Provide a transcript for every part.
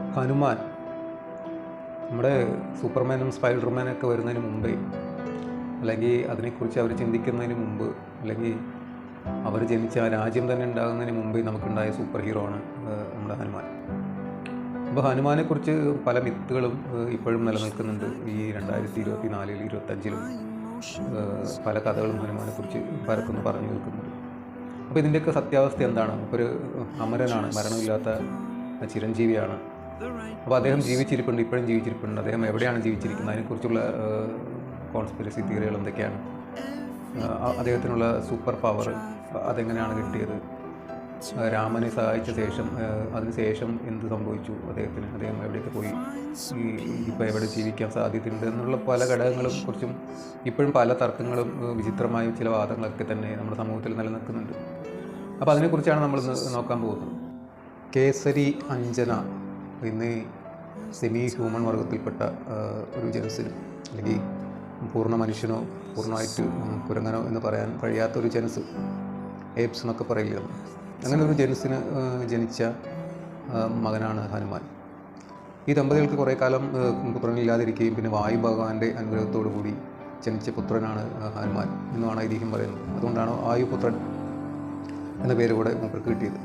ഹനുമാൻ. നമ്മുടെ സൂപ്പർമാനും സ്പൈഡർമാനൊക്കെ വരുന്നതിന് മുമ്പേ അല്ലെങ്കിൽ അതിനെക്കുറിച്ച് അവർ ചിന്തിക്കുന്നതിന് മുമ്പ് അല്ലെങ്കിൽ അവർ ജനിച്ച ആ രാജ്യം തന്നെ ഉണ്ടാകുന്നതിന് മുമ്പേ നമുക്കുണ്ടായ സൂപ്പർ ഹീറോ ആണ് നമ്മുടെ ഹനുമാൻ. അപ്പോൾ ഹനുമാനെക്കുറിച്ച് പല മിത്തുകളും ഇപ്പോഴും നിലനിൽക്കുന്നുണ്ട്. ഈ രണ്ടായിരത്തി ഇരുപത്തി നാലിൽ ഇരുപത്തഞ്ചിലും പല കഥകളും ഹനുമാനെക്കുറിച്ച് പരക്കുന്നു പറഞ്ഞു നിൽക്കുന്നുണ്ട് അപ്പോൾ ഇതിന്റെയൊക്കെ സത്യാവസ്ഥ എന്താണ്? ഒരു അമരനാണ് മരണമില്ലാത്ത ചിരഞ്ജീവിയാണ്. അപ്പോൾ അദ്ദേഹം ജീവിച്ചിരിപ്പുണ്ട് ഇപ്പോഴും ജീവിച്ചിരിപ്പുണ്ട്. അദ്ദേഹം എവിടെയാണ് ജീവിച്ചിരിക്കുന്നത്? അതിനെക്കുറിച്ചുള്ള കോൺസ്പിറസി തിയറികൾ എന്തൊക്കെയാണ്? അദ്ദേഹത്തിനുള്ള സൂപ്പർ പവർ അതെങ്ങനെയാണ് കിട്ടിയത്? രാമനെ സഹായിച്ച ശേഷം അതിനുശേഷം എന്ത് സംഭവിച്ചു അദ്ദേഹത്തിന്? അദ്ദേഹം എവിടെയൊക്കെ പോയി? ഇപ്പോൾ എവിടെ ജീവിക്കാൻ സാധ്യതയുണ്ട്? എന്നുള്ള പല ഘടകങ്ങളും കുറിച്ചും ഇപ്പോഴും പല തർക്കങ്ങളും വിചിത്രമായ ചില വാദങ്ങളൊക്കെ തന്നെ നമ്മുടെ സമൂഹത്തിൽ നിലനിൽക്കുന്നുണ്ട്. അപ്പോൾ അതിനെക്കുറിച്ചാണ് നമ്മൾ നോക്കാൻ പോകുന്നത്. കേസരി അഞ്ജന എന്നീ സെമി ഹ്യൂമൻ വർഗത്തിൽപ്പെട്ട ഒരു ജനസിന് അല്ലെങ്കിൽ പൂർണ മനുഷ്യനോ പൂർണമായിട്ട് കുരങ്ങനോ എന്ന് പറയാൻ കഴിയാത്ത ഒരു ജനസ് ഏപ്സ് എന്നൊക്കെ പറയില്ല അങ്ങനെ ഒരു ജനസിന് ജനിച്ച മകനാണ് ഹനുമാൻ. ഈ ദമ്പതികൾക്ക് കുറേ കാലം പുത്രനില്ലാതിരിക്കുകയും പിന്നെ വായു ഭഗവാന്റെ അനുഗ്രഹത്തോടു കൂടി ജനിച്ച പുത്രനാണ് ഹനുമാൻ എന്നുമാണ് ഐതിഹ്യം പറയുന്നത്. അതുകൊണ്ടാണ് വായുപുത്രൻ എന്ന പേര് കൂടെ മൂപ്പർക്ക് കിട്ടിയത്.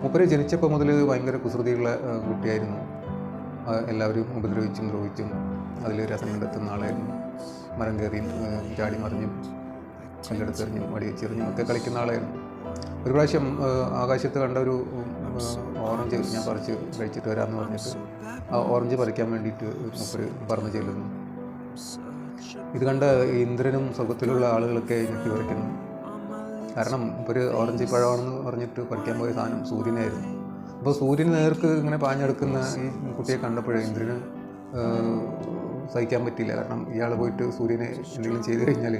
മൂപ്പര് ജനിച്ചപ്പോൾ മുതൽ ഭയങ്കര കുസൃതിയുള്ള കുട്ടിയായിരുന്നു. എല്ലാവരും ഉപദ്രവിച്ചും ദ്രോഹിച്ചും അതിൽ രസം കണ്ടെത്തുന്ന ആളായിരുന്നു. മരം കയറിയും ചാടി മറിഞ്ഞും കല്ലെടുത്തെറിഞ്ഞും വടി വെച്ചെറിഞ്ഞും ഒക്കെ കളിക്കുന്ന ആളായിരുന്നു. ഒരു പ്രാവശ്യം ആകാശത്ത് കണ്ട ഒരു ഓറഞ്ച് ഞാൻ പറിച്ച് കഴിച്ചിട്ട് വരാമെന്ന് പറഞ്ഞിട്ട് ആ ഓറഞ്ച് പറിക്കാൻ വേണ്ടിയിട്ട് മൂപ്പര് പറഞ്ഞു ചെല്ലുന്നു. ഇത് കണ്ട ഇന്ദ്രനും സ്വർഗത്തിലുള്ള ആളുകളൊക്കെ ഞെട്ടി പറിക്കുന്നു കാരണം ഒരു ഓറഞ്ച് പഴമാണെന്ന് പറഞ്ഞിട്ട് പഠിക്കാൻ പോയ സാധനം സൂര്യനായിരുന്നു. അപ്പോൾ സൂര്യന് നേർക്ക് ഇങ്ങനെ പാഞ്ഞെടുക്കുന്ന ഈ കുട്ടിയെ കണ്ടപ്പോഴേ ഇന്ദ്രന് സഹിക്കാൻ പറ്റില്ല. കാരണം ഇയാൾ പോയിട്ട് സൂര്യനെ എന്തെങ്കിലും ചെയ്തു കഴിഞ്ഞാൽ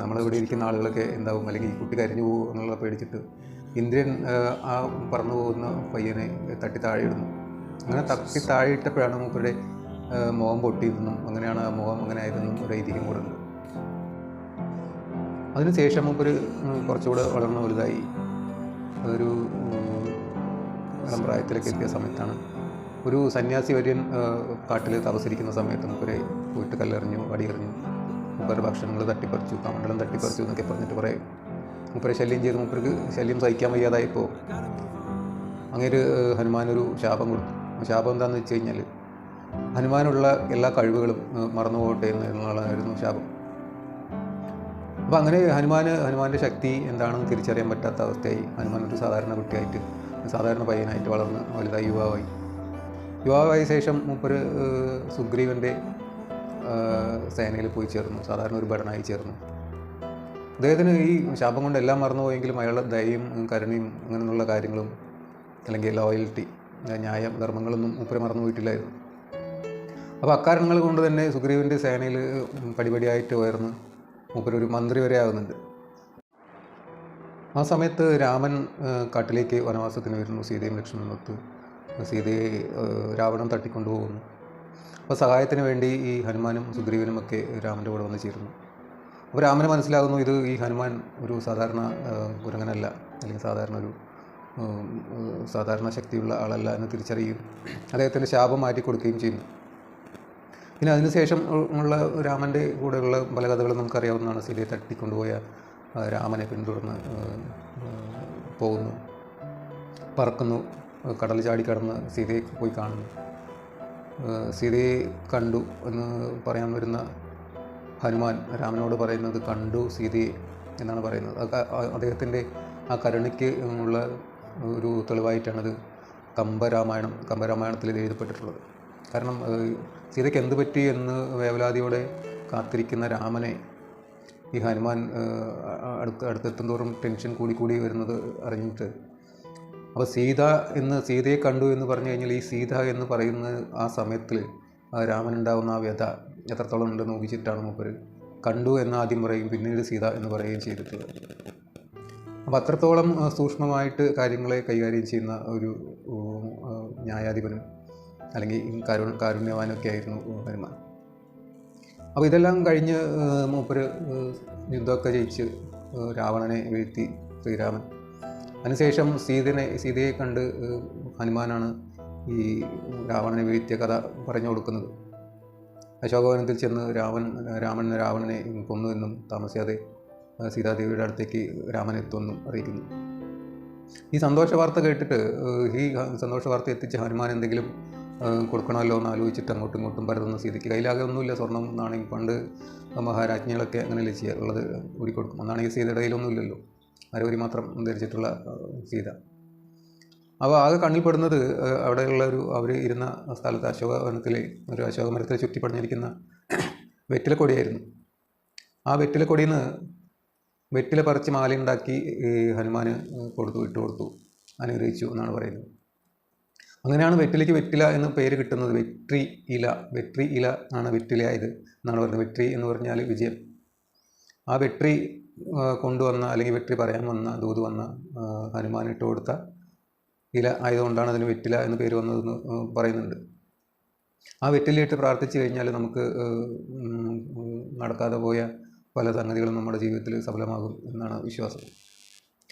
നമ്മളിവിടെ ഇരിക്കുന്ന ആളുകളൊക്കെ എന്താവും? അല്ലെങ്കിൽ ഈ കുട്ടി കരിഞ്ഞു പോകും എന്നുള്ള പേടിച്ചിട്ട് ഇന്ദ്രൻ ആ, പറന്നു പോകുന്ന പയ്യനെ തട്ടി താഴെയിടുന്നു. അങ്ങനെ തട്ടി താഴെയിട്ടപ്പോഴാണ് മൂപ്പരുടെ മുഖം പൊട്ടിയതെന്നും അങ്ങനെയാണ് ആ മുഖം അങ്ങനെ ആയതെന്നും ഒരു ഐതിഹ്യം കൂടെ ഉണ്ട്. അതിനുശേഷം മുമ്പ് ഒരു കുറച്ചുകൂടെ വളർന്ന വലുതായി. അതൊരു ഇളം എത്തിയ സമയത്താണ്. ഒരു സന്യാസി വര്യൻ കാട്ടിൽ തപസരിക്കുന്ന സമയത്ത് മൂപ്പരെ പോയിട്ട് കല്ലെറിഞ്ഞു അടിയെറിഞ്ഞു. മൂപ്പരുടെ ഭക്ഷണങ്ങൾ തട്ടിപ്പറിച്ചു കമണ്ടലം തട്ടിപ്പറിച്ചു എന്നൊക്കെ പറഞ്ഞിട്ട് കുറേ മൂപ്പരെ ശല്യം ചെയ്ത് മൂപ്പർക്ക് ശല്യം സഹിക്കാൻ വയ്യാതായപ്പോൾ അങ്ങേര് ഹനുമാൻ ഒരു ശാപം കൊടുത്തു. ശാപം എന്താണെന്ന് വെച്ച് കഴിഞ്ഞാൽ ഹനുമാനുള്ള എല്ലാ കഴിവുകളും മറന്നു പോകട്ടെ എന്നുള്ളതായിരുന്നു ശാപം. അപ്പോൾ അങ്ങനെ ഹനുമാൻ ഹനുമാന്റെ ശക്തി എന്താണെന്ന് തിരിച്ചറിയാൻ പറ്റാത്ത അവസ്ഥയായി. ഹനുമാൻ ഒരു സാധാരണ കുട്ടിയായിട്ട് സാധാരണ പയ്യനായിട്ട് വളർന്ന് വലുതായി യുവാവായി. യുവാവായ ശേഷം മൂപ്പര് സുഗ്രീവന്റെ സേനയിൽ പോയി ചേർന്നു. സാധാരണ ഒരു ഭടനായി ചേർന്നു. അദ്ദേഹത്തിന് ഈ ശാപം കൊണ്ട് എല്ലാം മറന്നുപോയെങ്കിലും അയാളുടെ ദയയും കരുണയും അങ്ങനെയുള്ള കാര്യങ്ങളും അല്ലെങ്കിൽ ലോയൽറ്റി ന്യായം ധർമ്മങ്ങളൊന്നും മൂപ്പര് മറന്നു പോയിട്ടില്ലായിരുന്നു അപ്പോൾ അക്കാരണങ്ങൾ കൊണ്ട് തന്നെ സുഗ്രീവന്റെ സേനയിൽ പടിപടിയായിട്ട് ഉയർന്ന് മൂപ്പരൊരു മന്ത്രി വരെ ആകുന്നുണ്ട് ആ സമയത്ത് രാമൻ കാട്ടിലേക്ക് വനവാസത്തിന് വരുന്നു. സീതയും ലക്ഷ്മണനൊത്ത് സീതയെ രാവണൻ തട്ടിക്കൊണ്ടുപോകുന്നു അപ്പോൾ സഹായത്തിന് വേണ്ടി ഈ ഹനുമാനും സുഗ്രീവനും ഒക്കെ രാമന്റെ കൂടെ വന്നു ചേരുന്നു. അപ്പോൾ രാമന് മനസ്സിലാകുന്നു ഇത് ഈ ഹനുമാൻ ഒരു സാധാരണ കുരങ്ങനല്ല. അല്ലെങ്കിൽ സാധാരണ ഒരു സാധാരണ ശക്തിയുള്ള ആളല്ല എന്ന് തിരിച്ചറിയുകയും അദ്ദേഹത്തിന്റെ ശാപം മാറ്റി കൊടുക്കുകയും ചെയ്യുന്നു. പിന്നെ അതിനുശേഷം ഉള്ള രാമന്റെ കൂടെയുള്ള പല കഥകളും നമുക്കറിയാവുന്നതാണ്. സീതയെ തട്ടിക്കൊണ്ടുപോയ രാമനെ പിന്തുടർന്ന് പോകുന്നു. പറക്കുന്നു കടൽ ചാടി കടന്ന് സീതയെ പോയി കാണുന്നു. സീതയെ കണ്ടു എന്ന് പറയാൻ വരുന്ന ഹനുമാൻ രാമനോട് പറയുന്നത് കണ്ടു സീതയെ എന്നാണ് പറയുന്നത്. അദ്ദേഹത്തിന്റെ ആ കരുണയ്ക്ക് ഉള്ള ഒരു തെളിവായിട്ടാണത് കമ്പരാമായണം കമ്പരാമായണത്തിൽ എഴുതപ്പെട്ടിട്ടുള്ളത്. കാരണം സീതയ്ക്ക് എന്ത് പറ്റി എന്ന് വേവലാതിയോടെ കാത്തിരിക്കുന്ന രാമനെ ഈ ഹനുമാൻ അടുത്ത് അടുത്തെത്തും തോറും ടെൻഷൻ കൂടി കൂടി വരുന്നത് അറിഞ്ഞിട്ട്. അപ്പോൾ സീത എന്ന് സീതയെ കണ്ടു എന്ന് പറഞ്ഞു കഴിഞ്ഞാൽ ഈ സീത എന്ന് പറയുന്ന ആ സമയത്തിൽ രാമനുണ്ടാവുന്ന ആ വ്യത എത്രത്തോളം ഉണ്ടെന്ന് ഊഹിച്ചിട്ടാണ് മൂപ്പർ കണ്ടു എന്ന് ആദ്യം പറയും പിന്നീട് സീത എന്ന് പറയുകയും ചെയ്തിട്ടുള്ളത്. അപ്പോൾ അത്രത്തോളം സൂക്ഷ്മമായിട്ട് കാര്യങ്ങളെ കൈകാര്യം ചെയ്യുന്ന ഒരു ന്യായാധിപനും അല്ലെങ്കിൽ കാരു കാരുണ്യവാനൊക്കെ ആയിരുന്നു ഹനുമാൻ അപ്പോൾ ഇതെല്ലാം കഴിഞ്ഞ് മൂപ്പര് യുദ്ധമൊക്കെ ജയിച്ച് രാവണനെ വീഴ്ത്തി ശ്രീരാമൻ. അതിനുശേഷം സീതനെ സീതയെ കണ്ട് ഹനുമാനാണ് ഈ രാവണനെ വീഴ്ത്തിയ കഥ പറഞ്ഞു കൊടുക്കുന്നത്. അശോകവനത്തിൽ ചെന്ന് രാവൺ രാമൻ രാവണനെ കൊന്നു എന്നും താമസിയാതെ സീതാദേവിയുടെ അടുത്തേക്ക് രാമൻ എത്തുമെന്നും അറിയിക്കുന്നു. ഈ സന്തോഷ വാർത്ത കേട്ടിട്ട് ഈ സന്തോഷ വാർത്ത എത്തിച്ച ഹനുമാൻ എന്തെങ്കിലും കൊടുക്കണമല്ലോ എന്ന് ആലോചിച്ചിട്ട് അങ്ങോട്ടും ഇങ്ങോട്ടും പരതുന്ന സീതയ്ക്ക് കയ്യിലാകെ ഒന്നുമില്ല. സ്വർണം നാണെങ്കിൽ പണ്ട് മഹാരാജ്ഞികളൊക്കെ അങ്ങനെയല്ലേ ചെയ്യാറുള്ളത്? ഊരിക്കൊടുക്കും. അന്നാണെങ്കിൽ സീതയുടെ കയ്യിലൊന്നുമില്ലല്ലോ അരവരി മാത്രം ധരിച്ചിട്ടുള്ള സീത. അപ്പോൾ ആകെ കണ്ണിൽപ്പെടുന്നത് അവിടെയുള്ള ഒരു അവർ ഇരുന്ന സ്ഥലത്ത് അശോകവനത്തിലെ ഒരു അശോക അശോകമരത്തിൽ ചുറ്റിപ്പടഞ്ഞിരിക്കുന്ന വെറ്റിലക്കൊടിയായിരുന്നു ആ വെറ്റിലക്കൊടിയിൽ നിന്ന് വെറ്റില പറിച്ച് മാലയുണ്ടാക്കി ഹനുമാന് കൊടുത്തു ഇട്ട് കൊടുത്തു അനുഗ്രഹിച്ചു എന്നാണ് പറയുന്നത്. അങ്ങനെയാണ് വെറ്റിലയ്ക്ക് വെറ്റില എന്ന് പേര് കിട്ടുന്നത്. വെട്രി ഇല. വെട്രി ഇല ആണ് വെറ്റിലയായത്. എന്നാണ് പറയുന്നത്. വെട്രി എന്ന് പറഞ്ഞാൽ വിജയം. ആ വെട്രി കൊണ്ടുവന്ന അല്ലെങ്കിൽ വെട്രി പറയാൻ വന്ന ദൂത് വന്ന ഹനുമാനിട്ട് കൊടുത്ത ഇല ആയതുകൊണ്ടാണ് അതിന് വെറ്റില എന്ന് പേര് വന്നതെന്ന് പറയുന്നുണ്ട്. ആ വെറ്റിലയിട്ട് പ്രാർത്ഥിച്ചു കഴിഞ്ഞാൽ നമുക്ക് നടക്കാതെ പോയ പല സംഗതികളും നമ്മുടെ ജീവിതത്തിൽ സഫലമാകും എന്നാണ് വിശ്വാസം.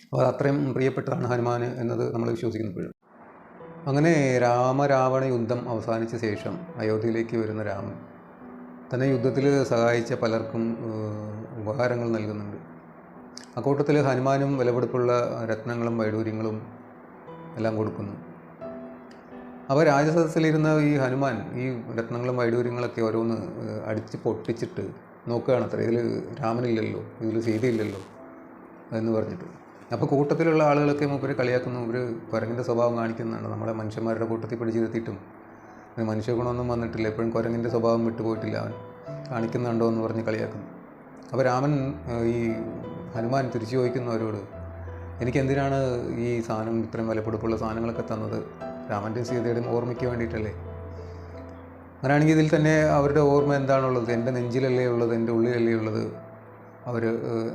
അപ്പോൾ അത് അത്രയും പ്രിയപ്പെട്ടതാണ് ഹനുമാൻ എന്നത് നമ്മൾ വിശ്വസിക്കുന്നപ്പോഴും. അങ്ങനെ രാമരാവണ യുദ്ധം അവസാനിച്ച ശേഷം അയോധ്യയിലേക്ക് വരുന്ന രാമൻ തന്നെ യുദ്ധത്തിൽ സഹായിച്ച പലർക്കും ഉപകാരങ്ങൾ നൽകുന്നുണ്ട്. അക്കൂട്ടത്തിൽ ഹനുമാനും വിലപിടിപ്പുള്ള രത്നങ്ങളും വൈഡൂര്യങ്ങളും എല്ലാം കൊടുക്കുന്നു. അപ്പോൾ രാജസദസ്സിലിരുന്ന ഈ ഹനുമാൻ ഈ രത്നങ്ങളും വൈഡൂര്യങ്ങളൊക്കെ ഓരോന്ന് അടിച്ച് പൊട്ടിച്ചിട്ട് നോക്കുകയാണ് അത്ര ഇതിൽ രാമനില്ലല്ലോ ഇതിൽ സീതയില്ലല്ലോ എന്ന് പറഞ്ഞിട്ട്. അപ്പോൾ കൂട്ടത്തിലുള്ള ആളുകളൊക്കെ മൂപ്പര് കളിയാക്കുന്നു. ഒരു കുരങ്ങിന്റെ സ്വഭാവം കാണിക്കുന്നതാണ്. നമ്മളെ മനുഷ്യന്മാരുടെ കൂട്ടത്തിൽ പിടിച്ച് നിർത്തിയിട്ടും മനുഷ്യ ഗുണമൊന്നും വന്നിട്ടില്ല. എപ്പോഴും കുരങ്ങിന്റെ സ്വഭാവം വിട്ടുപോയിട്ടില്ല അവൻ. കാണിക്കുന്നുണ്ടോ എന്ന് പറഞ്ഞ് കളിയാക്കുന്നു. അപ്പോൾ രാമൻ ഈ ഹനുമാൻ തിരിച്ചു ചോദിക്കുന്നു അവരോട് എനിക്കെന്തിനാണ് ഈ സാധനം ഇത്രയും വിലപിടിപ്പുള്ള സാധനങ്ങളൊക്കെ തന്നത്? രാമന്റെയും സീതയുടെയും ഓർമ്മയ്ക്ക് വേണ്ടിയിട്ടല്ലേ? അങ്ങനെയാണെങ്കിൽ ഇതിൽ തന്നെ അവരുടെ ഓർമ്മ എന്താണുള്ളത്? എന്റെ നെഞ്ചിലല്ലേ ഉള്ളത്? എന്റെ ഉള്ളിലല്ലേ ഉള്ളത്? അവർ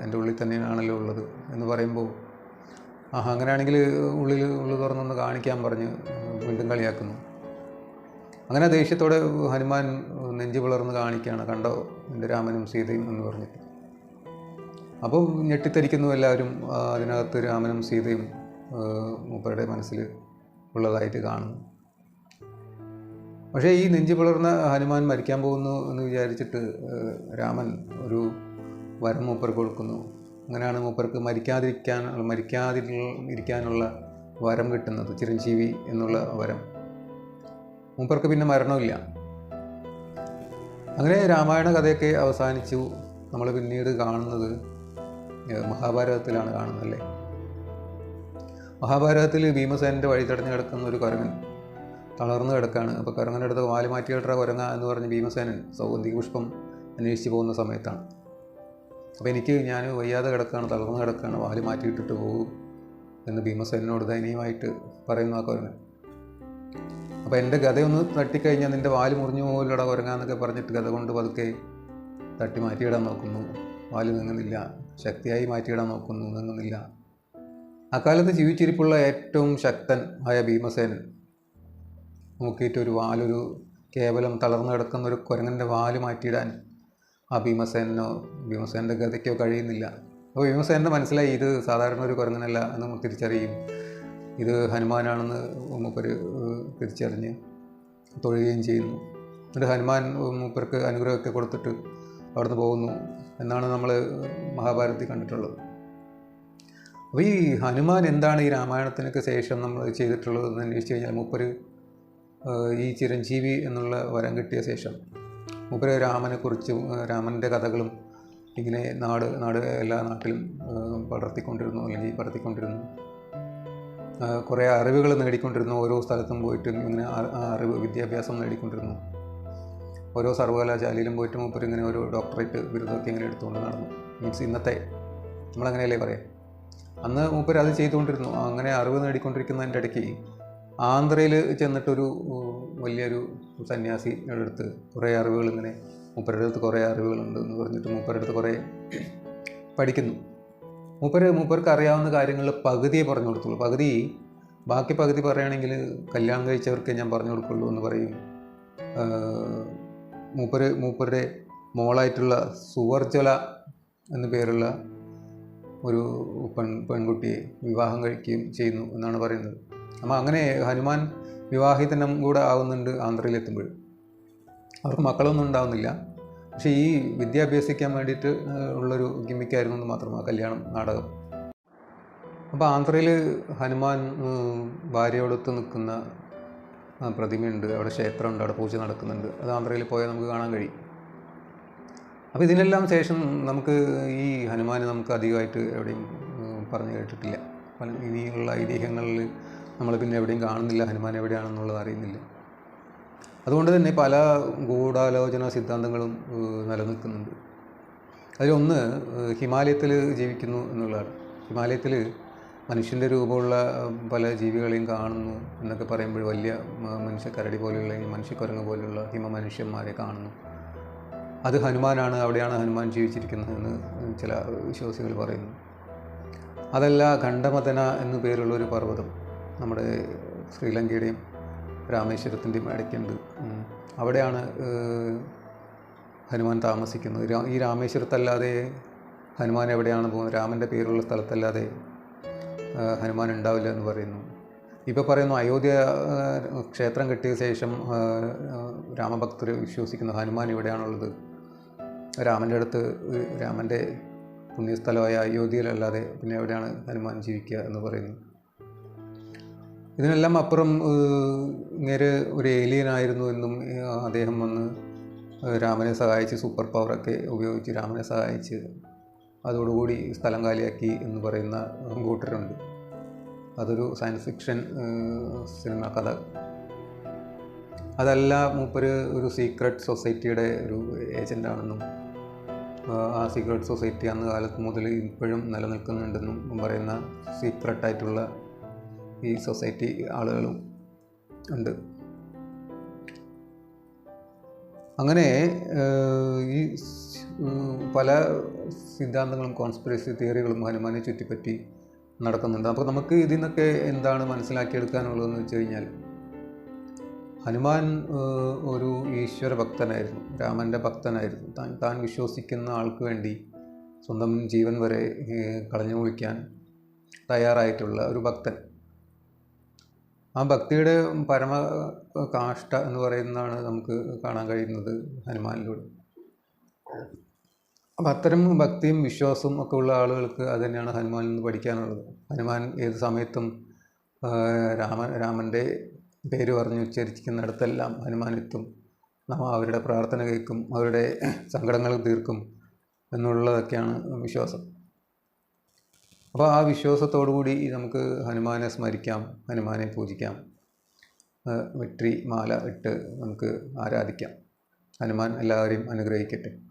എന്റെ ഉള്ളിൽ തന്നെയാണല്ലോ ഉള്ളത്? എന്ന് പറയുമ്പോൾ ആഹാ അങ്ങനെയാണെങ്കിൽ ഉള്ളിൽ ഉള്ളു തുറന്നൊന്ന് കാണിക്കാൻ പറഞ്ഞ് വീണ്ടും കളിയാക്കുന്നു. അങ്ങനെ ദേഷ്യത്തോടെ ഹനുമാൻ നെഞ്ചു പിളർന്ന് കാണിക്കുകയാണ്. കണ്ടോ എന്റെ രാമനും സീതയും എന്ന് പറഞ്ഞിട്ട്. അപ്പോൾ ഞെട്ടിത്തരിക്കുന്നു എല്ലാവരും. ആ, അതിനകത്ത് രാമനും സീതയും ആ, മൂപ്പരുടെ മനസ്സിൽ ഉള്ളതായിട്ട് കാണുന്നു. പക്ഷേ ഈ നെഞ്ചു പിളർന്ന ഹനുമാൻ മരിക്കാൻ പോകുന്നു എന്ന് വിചാരിച്ചിട്ട് രാമൻ ഒരു വരം മൂപ്പർ കൊടുക്കുന്നു. അങ്ങനെയാണ് മൂപ്പർക്ക് മരിക്കാതിരിക്കാൻ മരിക്കാതി ഇരിക്കാനുള്ള വരം കിട്ടുന്നത് ചിരഞ്ജീവി എന്നുള്ള വരം. മൂപ്പർക്ക് പിന്നെ മരണമില്ല അങ്ങനെ രാമായണ കഥയൊക്കെ അവസാനിച്ചു. നമ്മൾ പിന്നീട് കാണുന്നത് മഹാഭാരതത്തിലാണ് കാണുന്നത് അല്ലേ മഹാഭാരതത്തിൽ ഭീമസേനന്റെ വഴി തടഞ്ഞു കിടക്കുന്ന ഒരു കുരങ്ങൻ തളർന്നു കിടക്കുകയാണ് അപ്പോൾ കുരങ്ങനെടുത്ത് വാൽ മാറ്റി കുരങ്ങ എന്ന് പറഞ്ഞ് ഭീമസേനൻ സൗഗന്ധിക പുഷ്പം അന്വേഷിച്ച് പോകുന്ന സമയത്താണ്. അപ്പോൾ എനിക്ക് ഞാൻ വയ്യാതെ കിടക്കുകയാണ് തളർന്ന് കിടക്കുകയാണ് വാൽ മാറ്റിയിട്ടിട്ട് പോകും എന്ന് ഭീമസേനോട് ദയനീയമായിട്ട് പറയുന്ന ആ കുരങ്ങൻ അപ്പോൾ എന്റെ ഗതയൊന്ന് തട്ടിക്കഴിഞ്ഞാൽ നിന്റെ വാൽ മുറിഞ്ഞു പോകില്ലട കുരങ്ങാന്നൊക്കെ പറഞ്ഞിട്ട് ഗത കൊണ്ട് പതുക്കെ തട്ടി മാറ്റിയിടാൻ നോക്കുന്നു. വാൽ നീങ്ങുന്നില്ല ശക്തിയായി മാറ്റിയിടാൻ നോക്കുന്നു നീങ്ങുന്നില്ല. അക്കാലത്ത് ജീവിച്ചിരിപ്പുള്ള ഏറ്റവും ശക്തൻ ആയ ഭീമസേനൻ. നോക്കിയിട്ട് ഒരു വാലൊരു കേവലം തളർന്നു കിടക്കുന്ന ഒരു കുരങ്ങന്റെ വാൽ മാറ്റിയിടാൻ ആ ഭീമസേനോ ഭീമസേനന്റെ ഗതയ്ക്കോ കഴിയുന്നില്ല. അപ്പോൾ ഭീമസേനന്റെ മനസ്സിലായി ഇത് സാധാരണ ഒരു കുരങ്ങനല്ല എന്ന് തിരിച്ചറിയും. ഇത് ഹനുമാനാണെന്ന് മൂപ്പർ തിരിച്ചറിഞ്ഞ് തൊഴുകയും ചെയ്യുന്നു. എന്നിട്ട് ഹനുമാൻ മൂപ്പർക്ക് അനുഗ്രഹമൊക്കെ കൊടുത്തിട്ട് അവിടുന്ന് പോകുന്നു എന്നാണ് നമ്മൾ മഹാഭാരതത്തിൽ കണ്ടിട്ടുള്ളത്. അപ്പോൾ ഈ ഹനുമാൻ എന്താണ് ഈ രാമായണത്തിനൊക്കെ ശേഷം നമ്മൾ ചെയ്തിട്ടുള്ളത് എന്ന് അന്വേഷിച്ച് കഴിഞ്ഞാൽ മൂപ്പർ ഈ ചിരഞ്ജീവി എന്നുള്ള വരം കിട്ടിയ ശേഷം മൂപ്പര് രാമനെക്കുറിച്ചും കുറിച്ചും രാമന്റെ കഥകളും ഇങ്ങനെ നാട് നാട് എല്ലാ നാട്ടിലും പടർത്തിക്കൊണ്ടിരുന്നു അല്ലെങ്കിൽ പടർത്തിക്കൊണ്ടിരുന്നു. കുറേ അറിവുകൾ നേടിക്കൊണ്ടിരുന്നു. ഓരോ സ്ഥലത്തും പോയിട്ട് ഇങ്ങനെ അറിവ് വിദ്യാഭ്യാസം നേടിക്കൊണ്ടിരുന്നു. ഓരോ സർവകലാശാലയിലും പോയിട്ട് മൂപ്പര് ഇങ്ങനെ ഒരു ഡോക്ടറേറ്റ് ബിരുദമൊക്കെ ഇങ്ങനെ എടുത്തുകൊണ്ട് നടന്നു. മീൻസ് ഇന്നത്തെ നമ്മളങ്ങനെയല്ലേ പറയാം? അന്ന് മൂപ്പര് അത് ചെയ്തുകൊണ്ടിരുന്നു. അങ്ങനെ അറിവ് നേടിക്കൊണ്ടിരിക്കുന്നതിന്റെ ഇടയ്ക്ക് ആന്ധ്രയിൽ ചെന്നിട്ടൊരു വലിയൊരു സന്യാസിയുടെ അടുത്ത് കുറേ അറിവുകൾ ഇങ്ങനെ മൂപ്പരുടെ അടുത്ത് കുറേ അറിവുകളുണ്ട് എന്ന് പറഞ്ഞിട്ട് മൂപ്പരുടെ അടുത്ത് കുറേ പഠിക്കുന്നു. മൂപ്പര് മൂപ്പർക്ക് അറിയാവുന്ന കാര്യങ്ങളിൽ പകുതിയെ പറഞ്ഞു കൊടുത്തുള്ളൂ. പകുതി ബാക്കി പകുതി പറയുകയാണെങ്കിൽ കല്യാണം കഴിച്ചവർക്ക് ഞാൻ പറഞ്ഞു കൊടുക്കുള്ളൂ എന്ന് പറയും. മൂപ്പര് മൂപ്പരുടെ മോളായിട്ടുള്ള സുവർജ്വല എന്നു പേരുള്ള ഒരു പെൺ പെൺകുട്ടിയെ വിവാഹം കഴിക്കുകയും ചെയ്യുന്നു എന്നാണ് പറയുന്നത്. അപ്പോൾ അങ്ങനെ ഹനുമാൻ വിവാഹിതനും കൂടെ ആവുന്നുണ്ട് ആന്ധ്രയിലെത്തുമ്പോൾ. അവർക്ക് മക്കളൊന്നും ഉണ്ടാവുന്നില്ല. പക്ഷേ ഈ വിദ്യ അഭ്യസിക്കാൻ വേണ്ടിയിട്ട് ഉള്ളൊരു ഗിമ്മിക്കായിരുന്നു എന്ന് മാത്രം കല്യാണം നാടകം. അപ്പോൾ ആന്ധ്രയിൽ ഹനുമാൻ ഭാര്യയോടൊത്ത് നിൽക്കുന്ന പ്രതിമയുണ്ട്. അവിടെ ക്ഷേത്രമുണ്ട്. അവിടെ പൂജ നടക്കുന്നുണ്ട്. അത് ആന്ധ്രയിൽ പോയാൽ നമുക്ക് കാണാൻ കഴിയും. അപ്പോൾ ഇതിനെല്ലാം ശേഷം നമുക്ക് ഈ ഹനുമാനെ നമുക്ക് അധികമായിട്ട് എവിടെയും പറഞ്ഞു കേട്ടിട്ടില്ല. പല ഇനിയുള്ള ഐതിഹ്യങ്ങളിൽ നമ്മൾ പിന്നെ എവിടെയും കാണുന്നില്ല ഹനുമാൻ എവിടെയാണെന്നുള്ളത് അറിയുന്നില്ല. അതുകൊണ്ട് തന്നെ പല ഗൂഢാലോചന സിദ്ധാന്തങ്ങളും നിലനിൽക്കുന്നുണ്ട്. അതിലൊന്ന് ഹിമാലയത്തിൽ ജീവിക്കുന്നു എന്നുള്ളതാണ്. ഹിമാലയത്തിൽ മനുഷ്യന്റെ രൂപമുള്ള പല ജീവികളെയും കാണുന്നു എന്നൊക്കെ പറയുമ്പോൾ വലിയ മനുഷ്യ മനുഷ്യക്കരടി പോലെയുള്ള മനുഷ്യക്കുരങ്ങ് പോലെയുള്ള ഹിമമനുഷ്യന്മാരെ കാണുന്നു. അത് ഹനുമാനാണ് അവിടെയാണ് ഹനുമാൻ ജീവിച്ചിരിക്കുന്നത് എന്ന് ചില വിശ്വാസികൾ പറയുന്നു. അതല്ല ഖണ്ഡമതന എന്നു പേരുള്ള ഒരു പർവതം. നമ്മുടെ ശ്രീലങ്കയുടെയും രാമേശ്വരത്തിന്റെയും ഇടയ്ക്കുണ്ട്. അവിടെയാണ് ഹനുമാൻ താമസിക്കുന്നത്. ഈ രാമേശ്വരത്തല്ലാതെ ഹനുമാൻ എവിടെയാണ് പോകുന്നത്? രാമന്റെ പേരുള്ള സ്ഥലത്തല്ലാതെ ഹനുമാൻ ഉണ്ടാവില്ല എന്ന് പറയുന്നു. ഇപ്പോൾ പറയുന്നു അയോധ്യ ക്ഷേത്രം കെട്ടിയ ശേഷം രാമഭക്തർ വിശ്വസിക്കുന്നു ഹനുമാൻ ഇവിടെയാണുള്ളത്. രാമന്റെ അടുത്ത് രാമന്റെ പുണ്യസ്ഥലമായ അയോധ്യയിലല്ലാതെ പിന്നെ എവിടെയാണ് ഹനുമാൻ ജീവിക്കുക എന്ന് പറയുന്നു. ഇതിനെല്ലാം അപ്പുറം നേരെ ഒരു ഏലിയൻ ആയിരുന്നു എന്നും അദ്ദേഹം വന്ന് രാമനെ സഹായിച്ച് സൂപ്പർ പവറൊക്കെ ഉപയോഗിച്ച് രാമനെ സഹായിച്ച് അതോടുകൂടി സ്ഥലം കാലിയാക്കി എന്ന് പറയുന്ന കൂട്ടരുണ്ട് അതൊരു സയൻസ് ഫിക്ഷൻ സിനിമ കഥ. അതല്ല മൂപ്പര് ഒരു സീക്രട്ട് സൊസൈറ്റിയുടെ ഒരു ഏജന്റാണെന്നും ആ സീക്രട്ട് സൊസൈറ്റി അന്ന് കാലത്ത് മുതൽ ഇപ്പോഴും നിലനിൽക്കുന്നുണ്ടെന്നും പറയുന്ന സീക്രട്ടായിട്ടുള്ള ഈ സൊസൈറ്റി ആളുകളും ഉണ്ട്. അങ്ങനെ ഈ പല സിദ്ധാന്തങ്ങളും കോൺസ്പിറസി തിയറികളും ഹനുമാനെ ചുറ്റിപ്പറ്റി നടക്കുന്നുണ്ട്. അപ്പോൾ നമുക്ക് ഇതിൽ നിന്നൊക്കെ എന്താണ് മനസ്സിലാക്കിയെടുക്കാനുള്ളതെന്ന് വെച്ച് കഴിഞ്ഞാൽ ഹനുമാൻ ഒരു ഈശ്വര ഭക്തനായിരുന്നു രാമന്റെ ഭക്തനായിരുന്നു. താൻ താൻ വിശ്വസിക്കുന്ന ആൾക്ക് വേണ്ടി സ്വന്തം ജീവൻ വരെ കളഞ്ഞു കുളിക്കാൻ തയ്യാറായിട്ടുള്ള ഒരു ഭക്തൻ. ആ ഭക്തിയുടെ പരമ കാഷ്ട എന്ന് പറയുന്നതാണ് നമുക്ക് കാണാൻ കഴിയുന്നത് ഹനുമാനിലൂടെ. അപ്പം അത്തരം ഭക്തിയും വിശ്വാസവും ഒക്കെ ഉള്ള ആളുകൾക്ക് അത് തന്നെയാണ് ഹനുമാനിൽ നിന്ന് പഠിക്കാനുള്ളത്. ഹനുമാൻ ഏത് സമയത്തും രാമൻ രാമ രാമന്റെ പേര് പറഞ്ഞ് ഉച്ചരിക്കുന്നിടത്തെല്ലാം ഹനുമാൻ എത്തും. നാം അവരുടെ പ്രാർത്ഥന കേൾക്കും അവരുടെ സങ്കടങ്ങൾ തീർക്കും എന്നുള്ളതൊക്കെയാണ് വിശ്വാസം. അപ്പോൾ ആ വിശ്വാസത്തോടു കൂടി നമുക്ക് ഹനുമാനെ സ്മരിക്കാം ഹനുമാനെ പൂജിക്കാം. വെട്രി മാല ഇട്ട് നമുക്ക് ആരാധിക്കാം. ഹനുമാൻ എല്ലാവരെയും അനുഗ്രഹിക്കട്ടെ.